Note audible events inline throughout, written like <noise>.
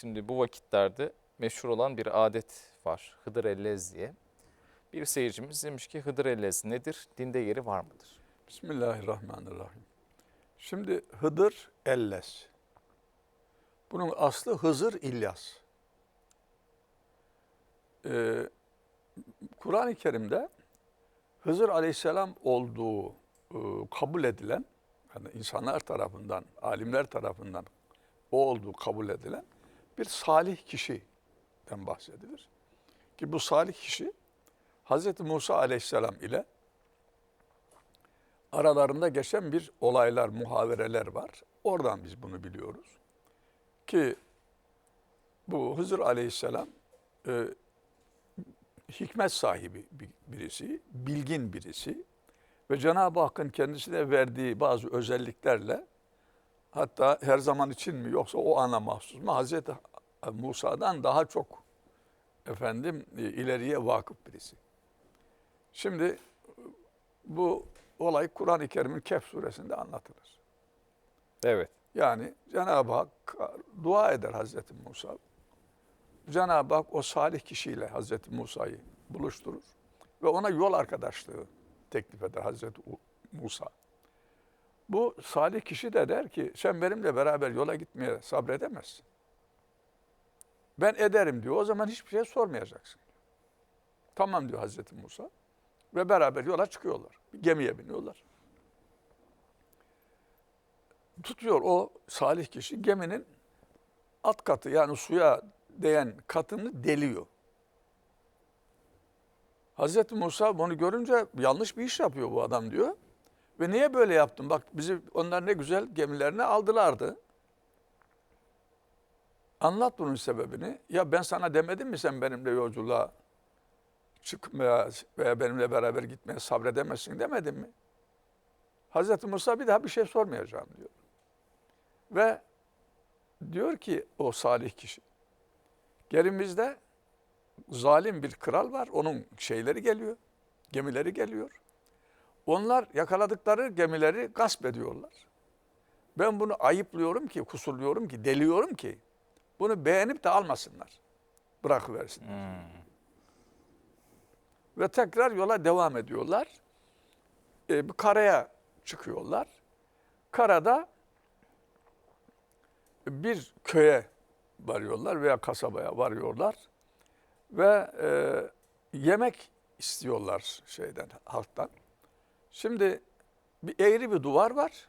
Şimdi bu vakitlerde meşhur olan bir adet var. Hıdır Ellez diye. Bir seyircimiz demiş ki Hıdır Ellez nedir? Dinde yeri var mıdır? Bismillahirrahmanirrahim. Şimdi Hıdır Elles. Bunun aslı Hızır İlyas. Ee, Kur'an-ı Kerim'de Hızır Aleyhisselam olduğu e, kabul edilen, yani insanlar tarafından, alimler tarafından o olduğu kabul edilen bir salih kişiden bahsedilir. Ki bu salih kişi Hz. Musa Aleyhisselam ile aralarında geçen bir olaylar, muhavereler var. Oradan biz bunu biliyoruz. Ki bu Hızır Aleyhisselam e, hikmet sahibi bir- birisi, bilgin birisi ve Cenab-ı Hakk'ın kendisine verdiği bazı özelliklerle hatta her zaman için mi yoksa o ana mahsus mu Hazreti Musa'dan daha çok efendim e, ileriye vakıf birisi. Şimdi bu olay Kur'an-ı Kerim'in Kehf suresinde anlatılır. Evet. Yani Cenab-ı Hak dua eder Hazreti Musa. Cenab-ı Hak o salih kişiyle Hazreti Musa'yı buluşturur ve ona yol arkadaşlığı teklif eder Hazreti Musa. Bu salih kişi de der ki sen benimle beraber yola gitmeye sabredemezsin. Ben ederim diyor. O zaman hiçbir şey sormayacaksın. Tamam diyor Hazreti Musa. Ve beraber yola çıkıyorlar. Gemiye biniyorlar tutuyor o salih kişi geminin alt katı yani suya değen katını deliyor. Hazreti Musa bunu görünce yanlış bir iş yapıyor bu adam diyor. Ve niye böyle yaptın? Bak bizi onlar ne güzel gemilerine aldılardı. Anlat bunun sebebini. Ya ben sana demedim mi sen benimle yolculuğa çıkmaya veya benimle beraber gitmeye sabredemezsin demedim mi? Hazreti Musa bir daha bir şey sormayacağım diyor. Ve diyor ki o salih kişi, gelimizde zalim bir kral var, onun şeyleri geliyor, gemileri geliyor. Onlar yakaladıkları gemileri gasp ediyorlar. Ben bunu ayıplıyorum ki, kusurluyorum ki, deliyorum ki bunu beğenip de almasınlar. Bırakıversinler. Ve tekrar yola devam ediyorlar. E, bir karaya çıkıyorlar. Karada bir köye varıyorlar veya kasabaya varıyorlar ve e, yemek istiyorlar şeyden halktan. Şimdi bir eğri bir duvar var.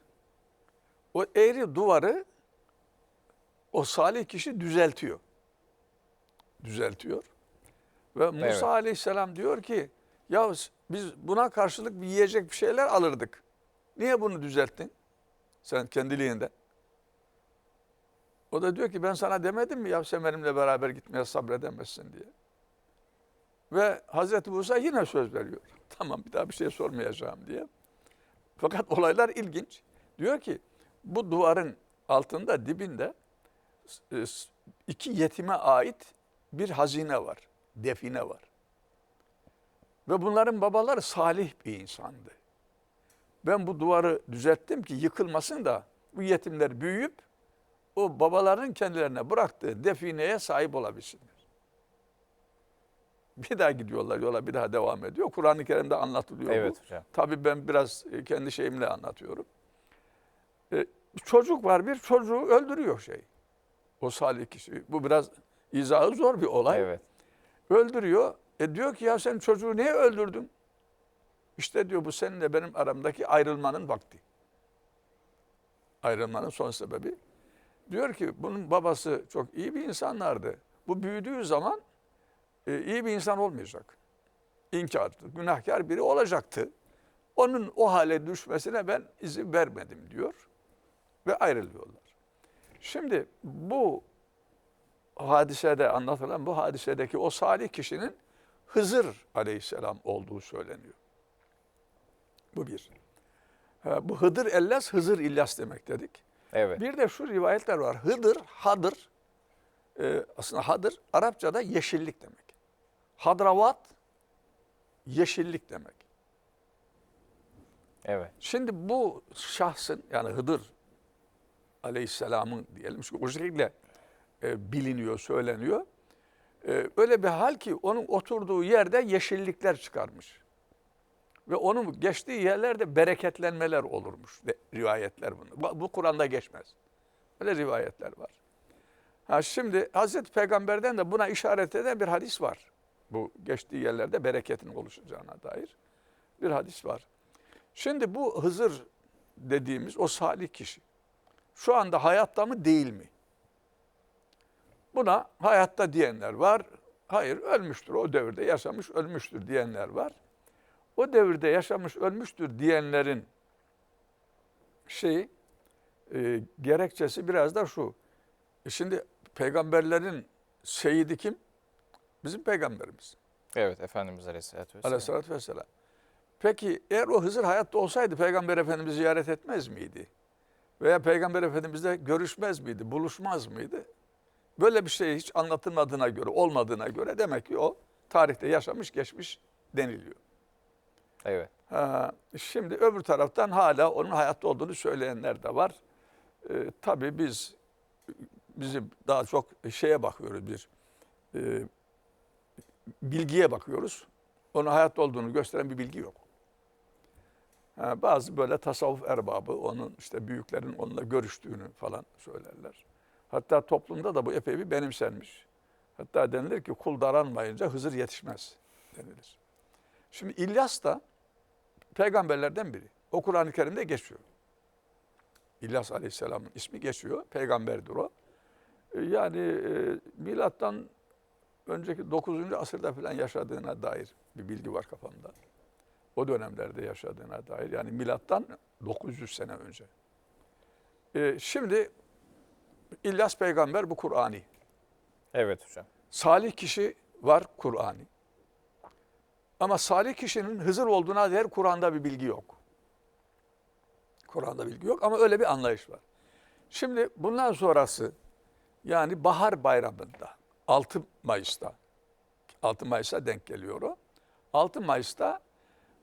O eğri duvarı o salih kişi düzeltiyor. Düzeltiyor. Ve Musa Evet. Aleyhisselam diyor ki ya biz buna karşılık bir yiyecek bir şeyler alırdık. Niye bunu düzelttin? Sen kendiliğinden. O da diyor ki ben sana demedim mi ya sen benimle beraber gitmeye sabredemezsin diye. Ve Hazreti Musa yine söz veriyor. Tamam bir daha bir şey sormayacağım diye. Fakat olaylar ilginç. Diyor ki bu duvarın altında dibinde e, iki yetime ait bir hazine var. Define var. Ve bunların babaları salih bir insandı. Ben bu duvarı düzelttim ki yıkılmasın da bu yetimler büyüyüp o babaların kendilerine bıraktığı defineye sahip olabilsinler. Bir daha gidiyorlar yola bir daha devam ediyor. Kur'an-ı Kerim'de anlatılıyor Evet bu. hocam. Tabii ben biraz e, kendi şeyimle anlatıyorum. E, çocuk var bir çocuğu öldürüyor şey. O salih kişi. Bu biraz izahı zor bir olay. Evet. Öldürüyor. E diyor ki ya sen çocuğu niye öldürdün? İşte diyor bu seninle benim aramdaki ayrılmanın vakti. Ayrılmanın son sebebi. Diyor ki bunun babası çok iyi bir insanlardı. Bu büyüdüğü zaman e, iyi bir insan olmayacak. İnkarcı, günahkar biri olacaktı. Onun o hale düşmesine ben izin vermedim diyor. Ve ayrılıyorlar. Şimdi bu hadisede anlatılan bu hadisedeki o salih kişinin Hızır aleyhisselam olduğu söyleniyor. Bu bir. Bu Hıdır Ellas, Hızır İlyas demek dedik. Evet. Bir de şu rivayetler var. Hıdır, Hadır. Ee, aslında Hadır Arapçada yeşillik demek. Hadravat yeşillik demek. Evet. Şimdi bu şahsın yani Hıdır Aleyhisselam'ın diyelim o şekilde e, biliniyor, söyleniyor. E, öyle bir hal ki onun oturduğu yerde yeşillikler çıkarmış. Ve onun geçtiği yerlerde bereketlenmeler olurmuş de, rivayetler bunu. Bu, bu Kur'an'da geçmez. Öyle rivayetler var. Ha şimdi Hazreti Peygamber'den de buna işaret eden bir hadis var. Bu geçtiği yerlerde bereketin oluşacağına dair bir hadis var. Şimdi bu Hızır dediğimiz o salih kişi şu anda hayatta mı değil mi? Buna hayatta diyenler var. Hayır ölmüştür o devirde yaşamış ölmüştür diyenler var. O devirde yaşamış ölmüştür diyenlerin şeyi e, gerekçesi biraz da şu. E Şimdi peygamberlerin seyidi kim? Bizim peygamberimiz. Evet Efendimiz Aleyhisselatü Vesselam. Aleyhissalatü vesselam. Peki eğer o Hızır hayatta olsaydı Peygamber Efendimiz ziyaret etmez miydi? Veya Peygamber Efendimizle görüşmez miydi, buluşmaz mıydı? Böyle bir şey hiç anlatılmadığına göre, olmadığına göre demek ki o tarihte yaşamış, geçmiş deniliyor. Evet. Ha, şimdi öbür taraftan hala onun hayatta olduğunu söyleyenler de var. Ee, tabii biz bizim daha çok şeye bakıyoruz bir e, bilgiye bakıyoruz. Onun hayatta olduğunu gösteren bir bilgi yok. Ha, bazı böyle tasavvuf erbabı onun işte büyüklerin onunla görüştüğünü falan söylerler. Hatta toplumda da bu epey bir benimsenmiş. Hatta denilir ki kul daranmayınca Hızır yetişmez denilir. Şimdi İlyas da peygamberlerden biri. O Kur'an-ı Kerim'de geçiyor. İlyas Aleyhisselam'ın ismi geçiyor. Peygamberdir o. E, Yani e, milattan önceki 9. asırda falan yaşadığına dair bir bilgi var kafamda. O dönemlerde yaşadığına dair. Yani milattan 900 sene önce. E, şimdi İlyas peygamber bu Kur'ani. Evet hocam. Salih kişi var Kur'ani. Ama salih kişinin Hızır olduğuna dair Kur'an'da bir bilgi yok. Kur'an'da bilgi yok ama öyle bir anlayış var. Şimdi bundan sonrası yani bahar bayramında 6 Mayıs'ta 6 Mayıs'a denk geliyor o. 6 Mayıs'ta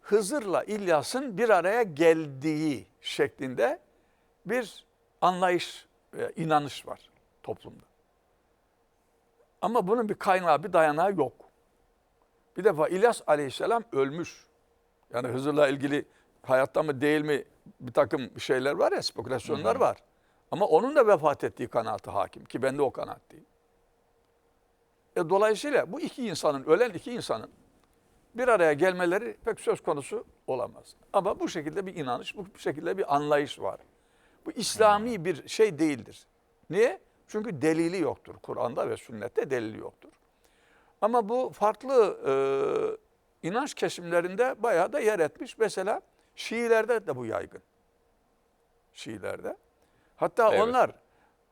Hızır'la İlyas'ın bir araya geldiği şeklinde bir anlayış, inanış var toplumda. Ama bunun bir kaynağı, bir dayanağı yok. Bir defa İlyas Aleyhisselam ölmüş. Yani Hızır'la ilgili hayatta mı değil mi bir takım şeyler var ya, spekülasyonlar var. Ama onun da vefat ettiği kanaati hakim ki ben de o kanaatteyim. E, dolayısıyla bu iki insanın, ölen iki insanın bir araya gelmeleri pek söz konusu olamaz. Ama bu şekilde bir inanış, bu şekilde bir anlayış var. Bu İslami bir şey değildir. Niye? Çünkü delili yoktur. Kur'an'da ve sünnette delili yoktur. Ama bu farklı e, inanç kesimlerinde bayağı da yer etmiş. Mesela Şiilerde de bu yaygın. Şiilerde. Hatta Evet. onlar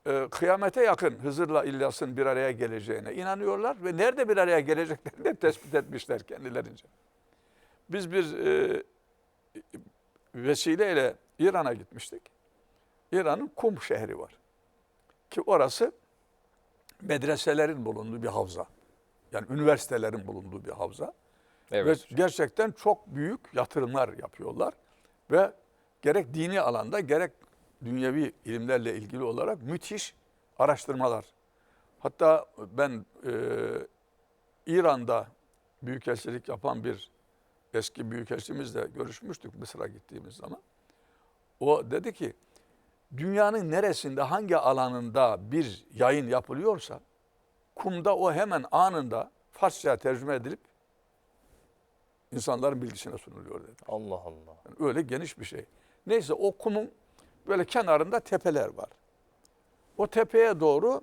e, kıyamete yakın Hızır'la İlyas'ın bir araya geleceğine inanıyorlar ve nerede bir araya geleceklerini de tespit etmişler kendilerince. Biz bir e, vesileyle İran'a gitmiştik. İran'ın Kum şehri var. Ki orası medreselerin bulunduğu bir havza. Yani üniversitelerin bulunduğu bir havza. Evet. Ve gerçekten çok büyük yatırımlar yapıyorlar. Ve gerek dini alanda gerek dünyevi ilimlerle ilgili olarak müthiş araştırmalar. Hatta ben e, İran'da büyükelçilik yapan bir eski büyükelçimizle görüşmüştük Mısır'a gittiğimiz zaman. O dedi ki dünyanın neresinde hangi alanında bir yayın yapılıyorsa kumda o hemen anında Farsça tercüme edilip insanların bilgisine sunuluyor dedi. Allah Allah. Yani öyle geniş bir şey. Neyse o kumun böyle kenarında tepeler var. O tepeye doğru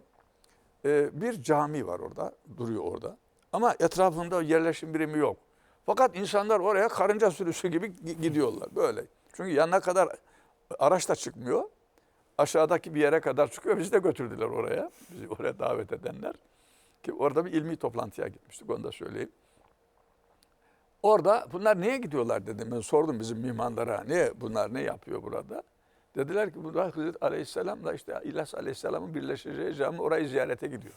e, bir cami var orada, duruyor orada. Ama etrafında yerleşim birimi yok. Fakat insanlar oraya karınca sürüsü gibi gi- gidiyorlar böyle. Çünkü yanına kadar araç da çıkmıyor. Aşağıdaki bir yere kadar çıkıyor. Bizi de götürdüler oraya. Bizi oraya davet edenler. Ki orada bir ilmi toplantıya gitmiştik onu da söyleyeyim. Orada bunlar niye gidiyorlar dedim. Ben sordum bizim mihmanlara. Niye bunlar ne yapıyor burada? Dediler ki burada Hızır Aleyhisselam'la işte İlyas Aleyhisselam'ın birleşeceği cami orayı ziyarete gidiyor.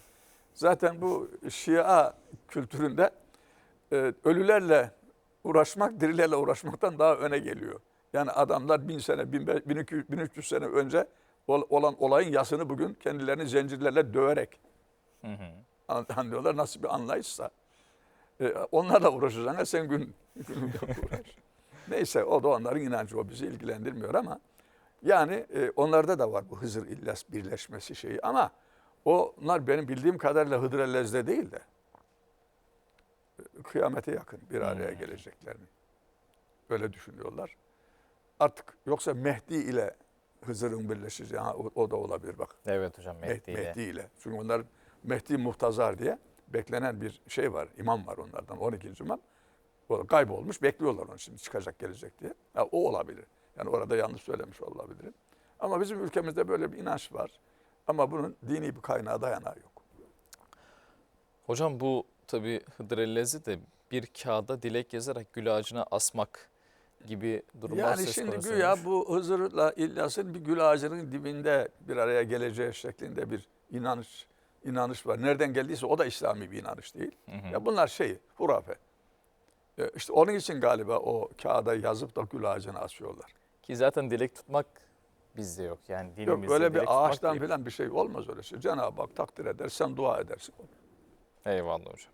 Zaten bu Şia kültüründe e, ölülerle uğraşmak dirilerle uğraşmaktan daha öne geliyor. Yani adamlar bin sene, bin bin iki bin üç yüz sene önce ol- olan olayın yasını bugün kendilerini zincirlerle döverek Hı hı. An- Anlıyorlar nasıl bir anlayışsa. E, onlarla uğraşacağına sen gün, gününde <laughs> uğraş. Neyse o da onların inancı o bizi ilgilendirmiyor ama yani e, onlarda da var bu Hızır İllas birleşmesi şeyi ama onlar benim bildiğim kadarıyla Hıdır Ellez'de değil de e, kıyamete yakın bir araya Hmm. geleceklerini öyle düşünüyorlar. Artık yoksa Mehdi ile Hızır'ın birleşeceği ha, o, o da olabilir bak. Evet hocam Mehdi, ile. Mehdi ile. Çünkü onlar Mehdi Muhtazar diye beklenen bir şey var. imam var onlardan 12. imam. O kaybolmuş bekliyorlar onu şimdi çıkacak gelecek diye. Ha, o olabilir. Yani orada yanlış söylemiş olabilirim. Ama bizim ülkemizde böyle bir inanç var. Ama bunun dini bir kaynağı dayanağı yok. Hocam bu tabi Hıdır Ellez'i de bir kağıda dilek yazarak gül ağacına asmak gibi durumlar yani söz şimdi konusuymuş. güya bu Hızır'la İlyas'ın bir gül ağacının dibinde bir araya geleceği şeklinde bir inanış inanış var. Nereden geldiyse o da İslami bir inanış değil. Hı hı. Ya bunlar şey, hurafe. İşte onun için galiba o kağıda yazıp da gül ağacına asıyorlar. Ki zaten dilek tutmak bizde yok. Yani Yok dinimizde öyle dilek bir tutmak ağaçtan diye- falan bir şey olmaz öyle şey. Cenab-ı Hak takdir eder, sen dua edersin. Eyvallah hocam.